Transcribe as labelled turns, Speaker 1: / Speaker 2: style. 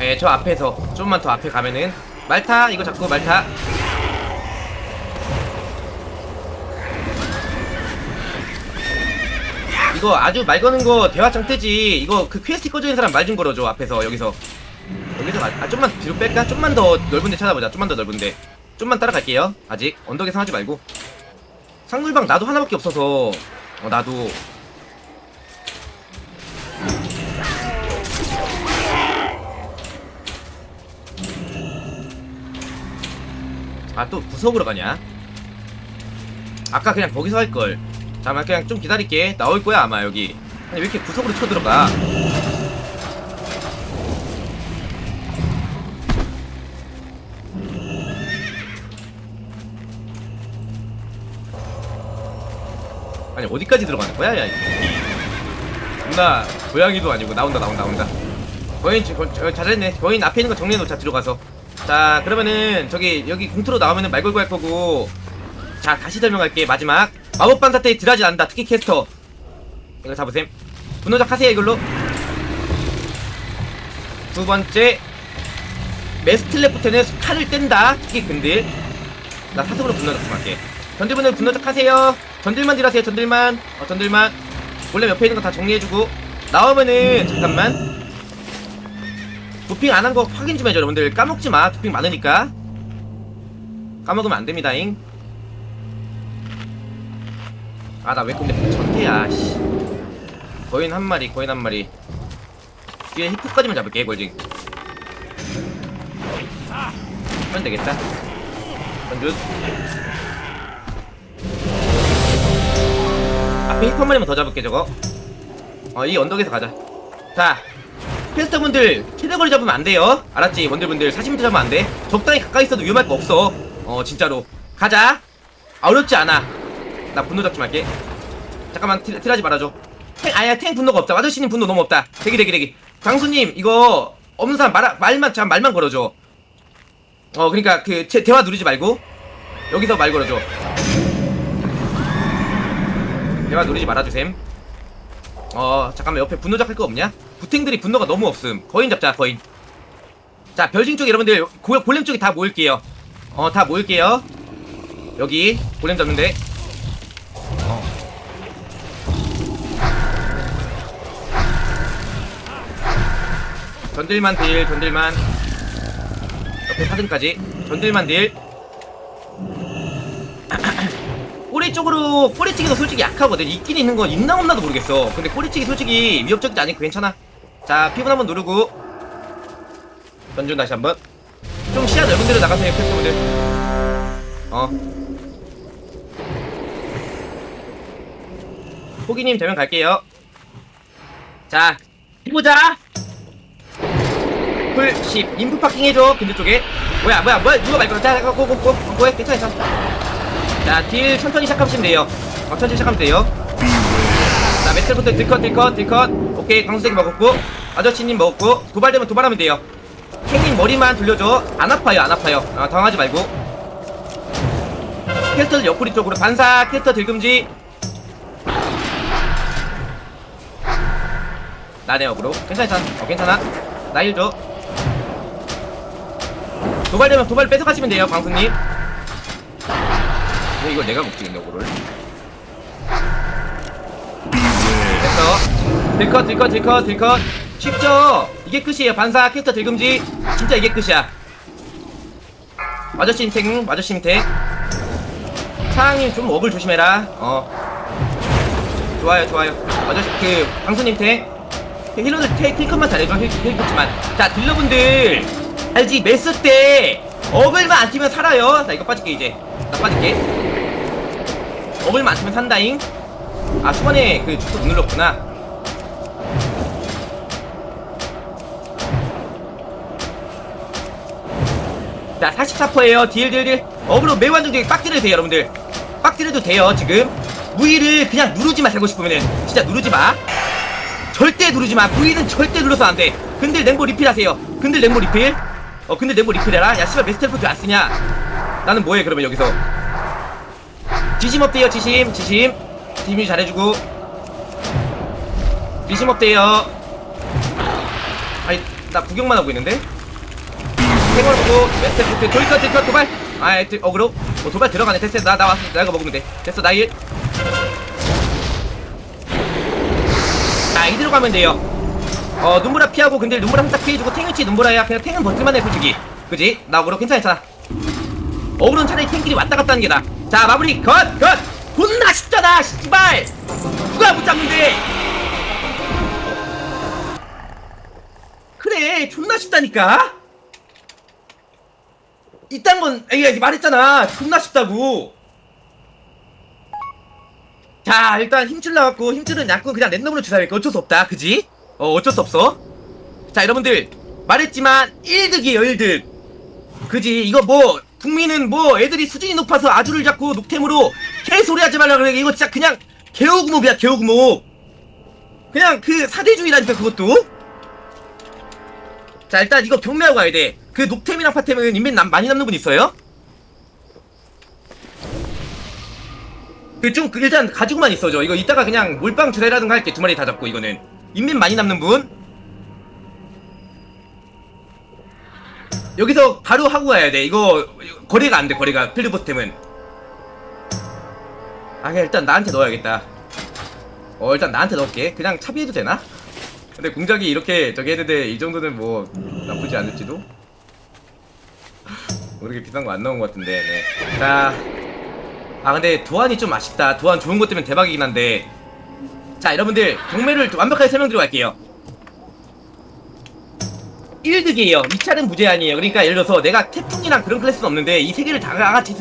Speaker 1: 예, 저 앞에서 좀만 더 앞에 가면은 말타 이거 잡고 말타. 이거 아주 말 거는 거 대화창 뜨지. 이거 그 퀘스트 꺼져 있는 사람 말 좀 걸어줘 앞에서 여기서. 여기서 아, 아, 좀만 뒤로 뺄까? 좀만 더 넓은 데 찾아보자. 좀만 더 넓은 데. 좀만 따라갈게요 아직. 언덕에서 하지 말고. 상물방 나도 하나밖에 없어서. 어 나도 아 또 구석으로 가냐? 아까 그냥 거기서 할걸. 잠깐만 그냥 좀 기다릴게. 나올 거야 아마 여기. 아니 왜 이렇게 구석으로 쳐들어가? 아니 어디까지 들어가는 거야 야 이거? 나 고양이도 아니고 나온다 나온다 나온다. 거인 지- 거- 저- 잘했네. 거인 앞에 있는 거 정리해놓자 들어가서 자 그러면은 저기 여기 공투로 나오면은 말 걸고 할 거고. 자 다시 설명할게 마지막. 마법 반 사태에 딜하지 않는다 특히 캐스터. 이거 잡으셈. 분노작 하세요 이걸로. 두 번째. 메스틀레프트는 칼을 뗀다 특히 근딜. 나 사석으로 분노작 좀 할게. 전딜분들 분노작 하세요. 전딜만 딜하세요 전딜만. 어 전딜만. 원래 옆에 있는 거 다 정리해주고. 나오면은 잠깐만 도핑 안 한 거 확인 좀 해줘 여러분들. 까먹지 마. 도핑 많으니까. 까먹으면 안 됩니다잉. 아 나 왜 근데 전태야 씨. 거인 한 마리 거인 한 마리. 뒤에 히프까지만 잡을게 골징 하면 되겠다. 전주 앞에 히프 한 마리만 더 잡을게 저거. 어 이 언덕에서 가자. 자 퀘스터분들 키드거리 잡으면 안 돼요. 알았지? 원들분들 40m 잡으면 안돼. 적당히 가까이 있어도 위험할 거 없어. 어 진짜로. 가자. 아, 어렵지 않아. 나 분노 잡지 말게. 잠깐만 틸, 틸하지 말아줘. 탱 아야 탱 분노가 없다. 아저씨님 분노 너무 없다. 대기 대기 대기. 광수님 이거 없는 사람 말, 말만 참 말만 걸어줘. 어 그니까 그 제, 대화 누르지 말고 여기서 말 걸어줘. 대화 누르지 말아주셈 어 잠깐만 옆에 분노 잡할 거 없냐? 부탱들이 분노가 너무 없음. 거인 잡자 거인. 자 별징 쪽 여러분들 고, 골렘 쪽에 다 모일게요. 어 다 모일게요. 여기 골렘 잡는데. 어. 전들만 딜 전들만. 옆에 사슴까지. 전들만 딜 꼬리 쪽으로 꼬리치기도 솔직히 약하거든 있긴 있는 건 있나 없나도 모르겠어 근데 꼬리치기 솔직히 위협적이지 않으니까 괜찮아 자 피분 한번 누르고 전준 다시 한번 좀 시야 넓은 데로 나가세요 캐스터분들 어 호기님 되면 갈게요 자 해보자 풀10 인프 파킹 해줘 근데 쪽에 뭐야 뭐야 뭐야 누가 말 걸어 자 고고고 고해 괜찮아 괜찮아 자, 딜 천천히 시작하시면 돼요. 어, 천천히 시작하면 돼요. 자, 메탈부터 딜컷, 딜컷, 딜컷. 오케이, 강수색 먹었고. 아저씨님 먹었고. 도발되면 도발하면 돼요. 캥님 머리만 돌려줘. 안 아파요, 안 아파요. 아, 당하지 말고. 캐스터 옆구리 쪽으로 반사, 캐스터 딜금지. 나네 역으로. 괜찮아, 괜찮아. 어, 괜찮아. 나일 줘. 도발되면 도발 뺏어가시면 돼요, 광수님. 왜 이걸 내가 근데 오를 됐어. 딜컷 딜컷 딜컷 딜컷. 쉽죠? 이게 끝이에요. 반사 캐스터 딜금지. 진짜 이게 끝이야. 아저씨 인탱 아저씨 사장님 좀 억을 조심해라. 어. 좋아요 좋아요. 아저씨 그 강수님 탱. 힐러들 테, 탱크만 잘해줘. 힐, 힐크지만. 자 딜러분들. 알지? 메스 때 억을만 안 튀면 살아요. 자 이거 빠질게 이제. 나 빠질게 안 튀면 산다잉? 아 초반에 그 주소 못 눌렀구나. 자 44%에요. 딜딜딜. 어그로 매우 안정적이게 빡딜해도 돼요 여러분들. 빡딜해도 돼요 지금. 무기를 그냥 누르지 마 살고 싶으면은. 진짜 누르지 마. 절대 누르지마. 무기는 절대 눌러서 안돼. 근들 냉보 리필 하세요. 근들 냉보 리필? 어 근들 냉보 리필해라. 야 씨발 메스텔포트 안 쓰냐? 나는 뭐해 그러면 여기서 지심 없대요 지심 지심. 지심이 잘해주고. 지심 없대요. 아이 나 구경만 하고 있는데? 생활하고 메테포트 돌까지 컷 도발. 아 에트, 어그로. 어, 도발 들어가네. 됐어 나, 나 왔어. 나 이거 먹으면 돼. 됐어 나일. 자 이대로 가면 돼요. 어 눈보라 피하고 근데 눈보라 살짝 피해주고 탱일치 눈보라야 그냥 탱은 버틸만 해 솔직히. 그지? 나 어그로 괜찮아. 어그로는 차라리 탱끼리 왔다 갔다 하는 게 나아 자 마무리. 컷 컷. 존나 쉽잖아 씨발. 누가 못 잡는데? 그래 존나 쉽다니까. 이딴 건 에이 말했잖아. 존나 쉽다고. 자 일단 힘줄 나왔고 힘줄은 약간 그냥 랜덤으로 주사니까 어쩔 수 없다. 그지? 어 어쩔 수 없어. 자 여러분들. 말했지만 1득이에요 1득. 그지? 이거 뭐 국민은 뭐 애들이 수준이 높아서 아주를 잡고 녹템으로 개소리 하지 말라 그래 이거 진짜 그냥 개호구목이야 개호구목 그냥 그 사대주의라니까 그것도. 자 일단 이거 경매하고 가야 돼그 녹템이랑 파템은 인벤 남, 많이 남는 분 있어요? 그좀 일단 가지고만 있어줘. 이거 이따가 그냥 몰빵 드라이라든가 할게. 두 마리 다 잡고 이거는. 인벤 많이 남는 분 여기서 바로 하고 가야 돼. 이거 거래가 안 돼 거래가. 필드보스템은. 아 그냥 일단 나한테 넣어야겠다. 어 일단 나한테 넣을게. 그냥 차비해도 되나? 근데 공작이 이렇게 저기 했는데 이 정도는 뭐 나쁘지 않을지도? 뭐 그렇게 비싼 거 안 나온 것 같은데 네. 자, 아 근데 도안이 좀 아쉽다. 도안 좋은 것 때문에 대박이긴 한데. 자 여러분들 경매를 완벽하게 설명드리고 갈게요 1득이에요. 이 차는 무제한이에요. 그러니까 예를 들어서 내가 태풍이랑 그런 클래스는 없는데 이 세 개를 다 같이